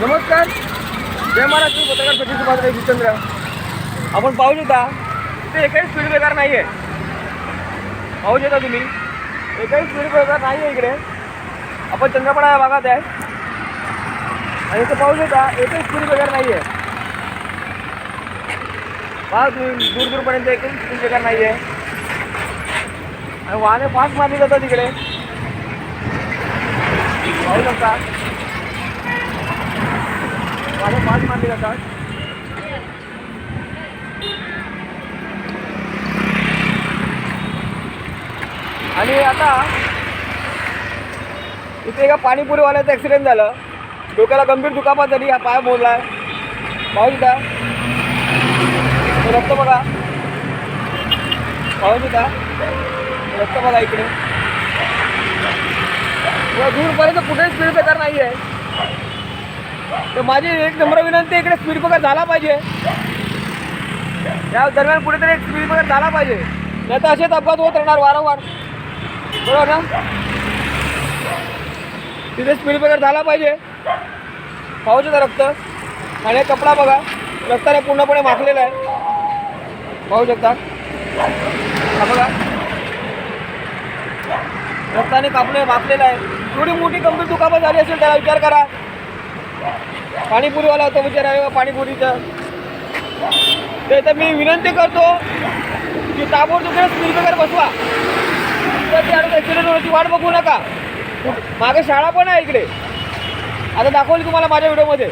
नमस्कार. जय महाराष्ट्र पत्रकार सचिन सुभाषराव जितेंद्र आपण पाहू शकता इथे एकही स्पीड ब्रेकर नाही आहे पाहू शकता तुम्ही. एकही स्पीड ब्रेकर नाही आहे इकडे. आपण चंद्रपणा या भागात आहे. आणि इथे पाहू शकता एकही स्पीड ब्रेकर नाही आहे पहा तुम्ही दूर दूरपर्यंत एकही स्पीड ब्रेकर नाही आहे आणि वाहने फास्ट मारली जातात तिकडे पाहू शकता. वाहने फास्ट आणि आता इथे एका पाणीपुरीवाल्याचं ॲक्सिडेंट झालं. डोक्याला गंभीर दुखापत झाली हा पाय बोललाय पाहू शकता रक्त बघा. पाहून शकता रक्त बघा इकडे. दूरपर्यंत कुठेही स्पीड ब्रेकर नाही आहे तर माझी एक नम्र विनंती इकडे स्पीड ब्रेकर झाला पाहिजे. या दरम्यान कुठेतरी एक स्पीड ब्रेकर झाला पाहिजे. नाही तर असेच अपघात होत राहणार वारंवार. बरोबर ना? तिथे स्पीड ब्रेकर झाला पाहिजे. पाहू शकता रक्त. आणि कपडा बघा. रक्ताने पूर्णपणे माखलेला आहे. पाहू शकता. हा बघा. रक्ताने कापणे माखलेला आहे. थोडी मोठी गंभीर दुखापत झाली असेल त्याला विचार करा. पाणीपुरीवाला होता म्हणजे विचार आहे ते तर मी विनंती करतो की ताबडतोब स्पीड ब्रेकर बसवा. तर ते आता ॲक्सिडेंट होण्याची वाट बघू नका. मागे शाळा पण आहे इकडे. आता दाखवली तुम्हाला माझ्या व्हिडिओमध्ये.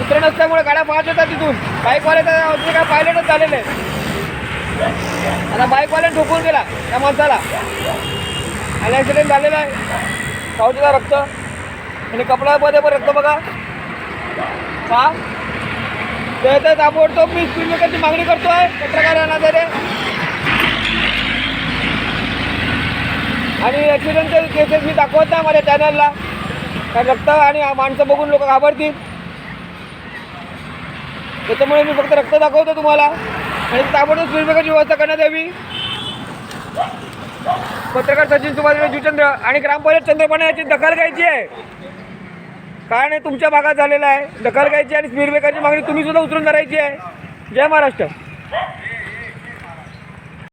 उतरण नसल्यामुळे गाड्या पाहत येतात तिथून. बाईकवाले तर अजून काय पायलटच झालेले आहेत. आता बाईकवाल्याने ठोकून गेला त्या माणसाला. आणि ॲक्सिडेंट झालेला आहे. पावतीचा रक्त. आणि कपड्यामध्ये पण रक्त बघा. हा? ते तर ताबडतोब मी स्पीड मेकरची मागणी करतोय? पत्रकार तरी आणि ॲक्सिडेंटचे केसेस मी दाखवत नाही माझ्या चॅनलला कारण रक्त आणि माणसं बघून लोक घाबरतील. त्याच्यामुळे मी फक्त रक्त दाखवतो तुम्हाला. आणि ताबडतोब स्पीड मेकरची व्यवस्था करण्यात यावी. पत्रकार सचिन सुभाष जुचंद्र आणि ग्रामपंचायत चंद्रपाणे याची दखल घ्यायची आहे. कारण हे तुमच्या भागात झालेला आहे. दखल घ्यायची आणि स्पीड ब्रेकरची मागणी तुम्ही सुद्धा उतरून धरायची आहे. जय महाराष्ट्र.